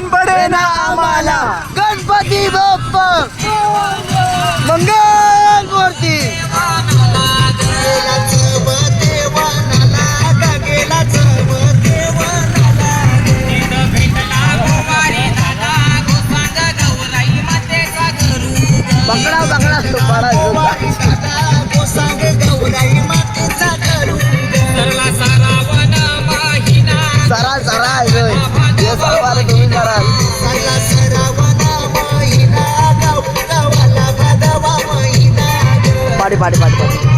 तीन पडे ना आम्हाला. गणपती बाप्पा. मंगल मूर्ती. बंगडा बंगडा असतो बडा বাড়ি বাড়ি বাড়ি বাড়ি।